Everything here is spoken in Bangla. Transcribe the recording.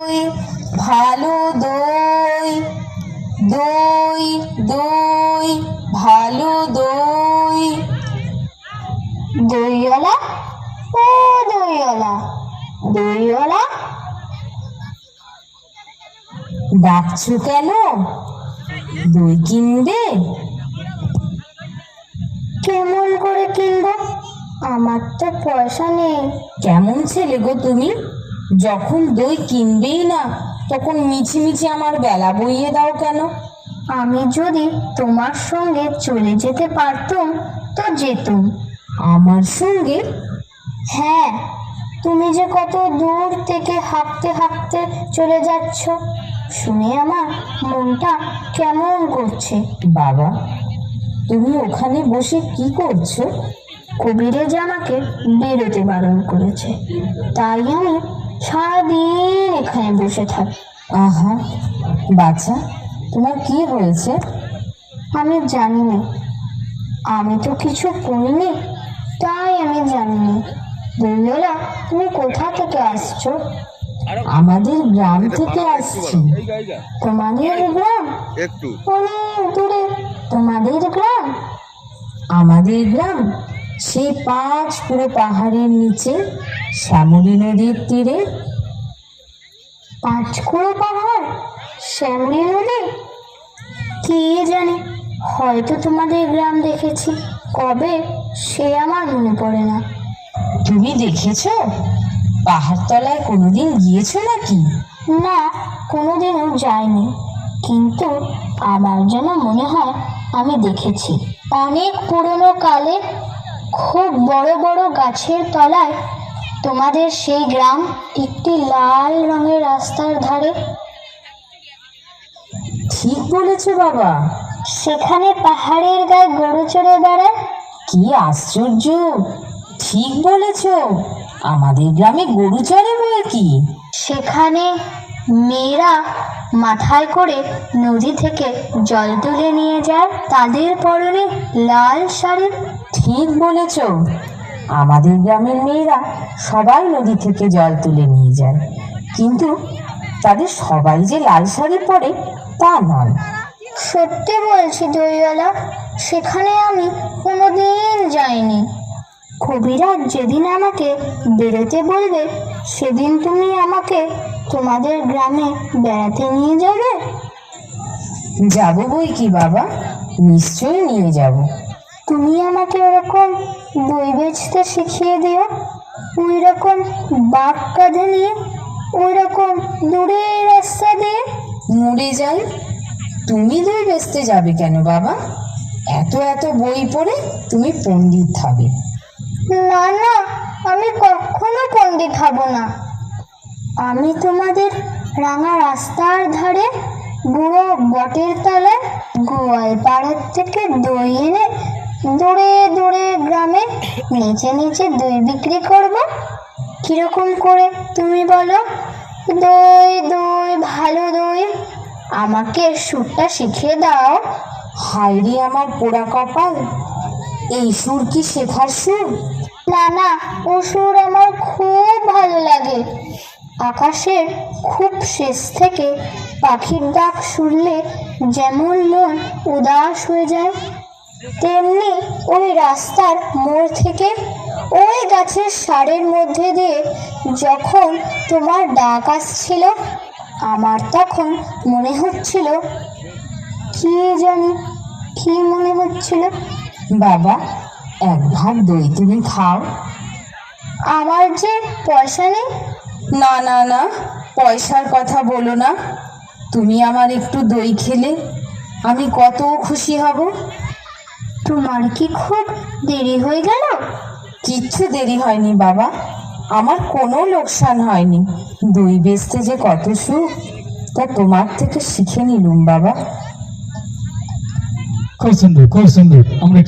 দই ভালো দই দই দই, ভালো দই। দইওয়ালা? ও দইওয়ালা। দইওয়ালা? ডাকছো কেন? দই কিনবে? কেমন করে কিনবো? আমার তো পয়সা নেই। কেমন ছেলে গো তুমি? যখন দই কিনবেই না তখন মিছিমিছি আমার বেলা বইয়ে দাও কেন? আমি যদি তোমার সঙ্গে চলে যেতে পারতুম তো যেতুম। আমার সঙ্গে? হ্যাঁ তুমি যে কত দূর থেকে হাঁটতে হাঁটতে চলে যাচ্ছ শুনে আমার মনটা কেমন করছে? বাবা তুমি ওখানে বসে কি করছ? কবিরেজ আমাকে বেরোতে বারণ করেছে। তাই আমি সারাদিন এখানে বসে থাক। আহা বাচ্চা তোমার কি হয়েছে? আমি জানি না। আমি তো কিছু করিনি তাই আমি জানি না। দুর্গলা তুমি কোথা থেকে আসছো? আমাদের গ্রাম থেকে আসছি। তোমাদের গ্রাম? একটু। অনেক দূরে। তোমাদের গ্রাম? আমাদের গ্রাম সেই পাঁচ পুরো পাহাড়ের নিচে শ্যামলী নদীর তীরে? পাঁচকুড়ো পাহাড় শ্যামলী নদী? কে জানে হয়তো তোমাদের গ্রাম দেখেছি কবে সে আমার মনে পড়ে না। তুমি দেখেছ? পাহাড় তলায় কোনোদিন গিয়েছো নাকি? না কোনোদিনও যাইনি কিন্তু আমার যেন মনে হয় আমি দেখেছি। অনেক পুরনো কালে খুব বড় বড় গাছের তলায় তোমাদের সেই গ্রাম একটি লাল রঙের রাস্তার ধারে। ঠিক বলেছ বাবা। সেখানে পাহাড়ের গায়ে গরু চড়ে বেড়ায়। কি আশ্চর্য! ঠিক বলেছ। আমাদের গ্রামে গরু চড়ে বলে কি? সেখানে মেয়েরা মাথায় করে নদী থেকে জল তুলে নিয়ে যায়। তাদের পরনে লাল শাড়ি। ঠিক বলেছ। আমাদের গ্রামের মেয়েরা সবাই নদী থেকে জল তুলে নিয়ে যায়। কিন্তু তাদের সবাই যে লাল শাড়ি পরে তা নয়। সত্যি বলছি দইওয়ালা সেখানে আমি কোনোদিন যাইনি। কবিরাজ যেদিন আমাকে বেরোতে বলবে সেদিন তুমি আমাকে তোমাদের গ্রামে বেড়াতে নিয়ে যাবে? যাব বই কি বাবা? নিশ্চয়ই নিয়ে যাব। তুমি আমাকে ওরকম বই বেচতে শিখিয়ে দিও ওই রকম বাঘ কাঁধে নিয়ে ওই রকম দূরের রাস্তা দিয়ে? মরে যাই তুমি দই বেচতে যাবে কেন বাবা? এত এত বই পড়ে তুমি পণ্ডিত হবে। না না আমি কখনো পণ্ডিত হব না। আমি তোমাদের রাঙা রাস্তার ধারে বুড়ো বটের তলায় গোয়াল পাড়ার থেকে দই এনে দূরে দূরে গ্রামে নিচে নিচে দই বিক্রি করব। কীরকম করে তুমি বলো? দই দই, ভালো দই। আমাকে সুরটা শিখিয়ে দাও। হাইরে আমার পোড়া কপাল, এই সুর কি শেখার সুর? না না, ও সুর আমার খুব ভালো লাগে। আকাশের খুব শেষ থেকে পাখির ডাক শুনলে যেমন মন উদাস হয়ে যায় তেমনি ওই রাস্তার মোড় থেকে ওই গাছের সারের মধ্যে দিয়ে যখন তোমার ডাক আসছিল আমার তখন মনে হচ্ছিল কি জানি কি মনে হচ্ছিল? বাবা এক ভাগ দই তুমি খাও। আমার যে পয়সা নেই? না না না পয়সার কথা বলো না। তুমি আমার একটু দই খেলে আমি কত খুশি হব। তোমার কি খুব দেরি হয়ে গেল? কিচ্ছু দেরি হয়নি, বাবা। আমার কোনো লোকসান হয়নি। দুই বেচতে যে কত সুখ, তা তোমার থেকে শিখে নিলুম, বাবা। খুব সুন্দর খুব সুন্দর। আমরা